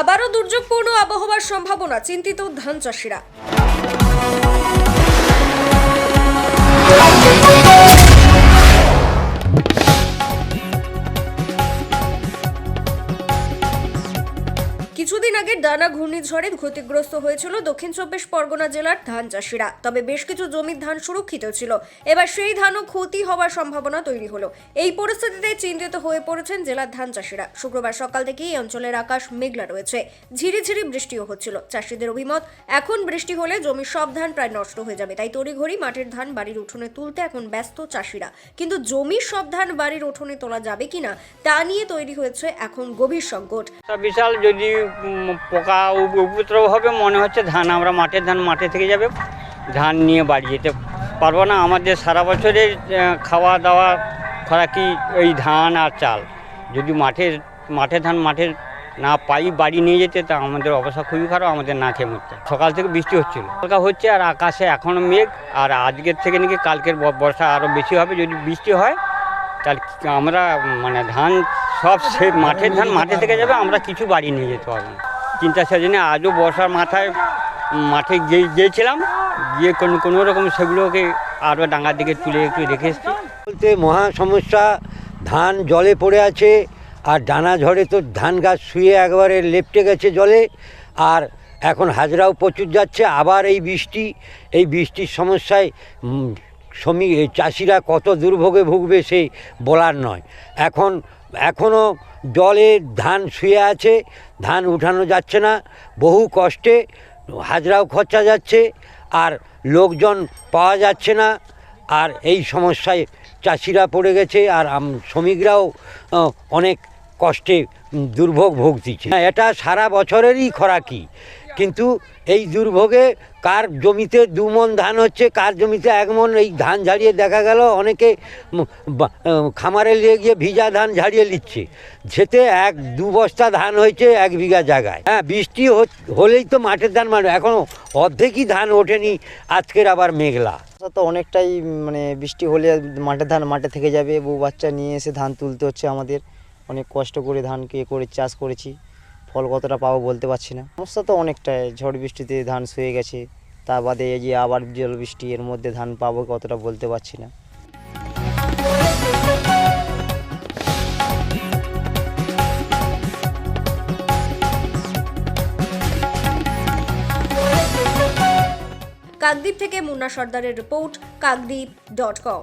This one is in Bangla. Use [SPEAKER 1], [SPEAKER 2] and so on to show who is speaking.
[SPEAKER 1] আবারও দুর্যোগপূর্ণ আবহাওয়ার সম্ভাবনা চিন্তিত ধান চাষিরা। ডানা ঘূর্ণিঝড়ে ক্ষতিগ্রস্ত হয়েছিল দক্ষিণ চব্বিশ পরগনা জেলার ধান চাষিরা। তবে বেশ কিছু জমির ধান সুরক্ষিত ছিল। এবার সেই ধানও ক্ষতি হওয়ার সম্ভাবনা তৈরি হলো। এই পরিস্থিতিতে চিন্তিত হয়ে পড়েছেন জেলার ধান চাষিরা। শুক্রবার সকাল থেকেই এই অঞ্চলের আকাশ মেঘলা রয়েছে। ঝিরিঝিরি বৃষ্টিও হচ্ছিল। চাষিদের অভিমত, এখন বৃষ্টি হলে জমির সব ধান প্রায় নষ্ট হয়ে যাবে। তাই তড়িঘড়ি মাঠের ধান বাড়ির উঠোনে তুলতে এখন ব্যস্ত চাষিরা। কিন্তু জমির সব ধান বাড়ির উঠোনে তোলা যাবে কিনা, তা নিয়ে তৈরি হয়েছে এখন গভীর সংকট।
[SPEAKER 2] বিশাল যদি পোকা উপদ্রব হবে, মনে হচ্ছে ধান, আমরা মাঠের ধান মাঠে থেকে যাবে। ধান নিয়ে বাড়ি যেতে পারব না। আমাদের সারা বছরের খাওয়া দাওয়া খোরাকি এই ধান আর চাল? যদি মাঠের মাঠের ধান মাঠে না পাই বাড়ি নিয়ে যেতে, তা আমাদের অবস্থা খুবই খারাপ, আমাদের না খেয়ে মরতে সকাল থেকে বৃষ্টি হচ্ছিল। হালকা হচ্ছে আর আকাশে এখনও মেঘ, আর আজকের থেকে নাকি কালকের বর্ষা আরও বেশি হবে। যদি বৃষ্টি হয়, তাহলে আমরা মানে ধান সব সে মাঠের ধান মাঠে থেকে যাবে, আমরা কিছু বাড়ি নিয়ে যেতে পারব না। চিন্তা সেজন্য আজও বর্ষার মাথায় মাঠে গিয়ে গিয়েছিলাম। গিয়ে কোনো কোনো রকম সেগুলোকে আরও ডাঙ্গার দিকে তুলে একটু রেখে এসেছি।
[SPEAKER 3] বলতে মহা সমস্যা, ধান জলে পড়ে আছে, আর ডানা ঝড়ে তো ধান গাছ শুয়ে একবারে লেপটে গেছে জলে, আর এখন হাজরাও প্রচুর যাচ্ছে, আবার এই বৃষ্টি, এই বৃষ্টির সমস্যায় শ্রমিক চাষিরা কত দুর্ভোগে ভুগবে সেই বলার নয়। এখন এখনও জলে ধান শুয়ে আছে ধান উঠানো যাচ্ছে না বহু কষ্টে হাজরাও খরচা যাচ্ছে আর লোকজন পাওয়া যাচ্ছে না আর এই সমস্যায় চাষিরা পড়ে গেছে আর শ্রমিকরাও অনেক কষ্টে দুর্ভোগ ভুগতিছে। হ্যাঁ, এটা সারা বছরেরই খরাকি। কিন্তু এই দুর্ভোগে কার জমিতে দু মন ধান হচ্ছে, কার জমিতে এক মন, এই ধান ঝাড়িয়ে দেখা গেল, অনেকে খামারে নিয়ে গিয়ে ভিজা ধান ঝাড়িয়ে নিচ্ছে। যেতে এক দু বস্তা ধান হয়েছে এক বিঘা জায়গায়। হ্যাঁ বৃষ্টি হলেই তো মাঠের ধান মারবে এখন অর্ধেকই ধান ওঠেনি, আজকের আবার মেঘলা।
[SPEAKER 4] তো অনেকটাই মানে বৃষ্টি হলে মাঠের ধান মাঠে থেকে যাবে, বউ বাচ্চা নিয়ে এসে ধান তুলতে হচ্ছে আমাদের। অনেক কষ্ট করে ধানকে করে চাষ করেছি। ফল কতটা পাবো বলতে পারছি না। সমস্যা তো অনেকটাই, ঝড় বৃষ্টিতে ধান শুয়ে গেছে, তা বাদে এই যে আবার জল বৃষ্টি, এর মধ্যে ধান পাবো কতটা বলতে পারছি না।
[SPEAKER 1] কাকদ্বীপ থেকে মুন্না সর্দারের রিপোর্ট, কাকদ্বীপ ডট কম।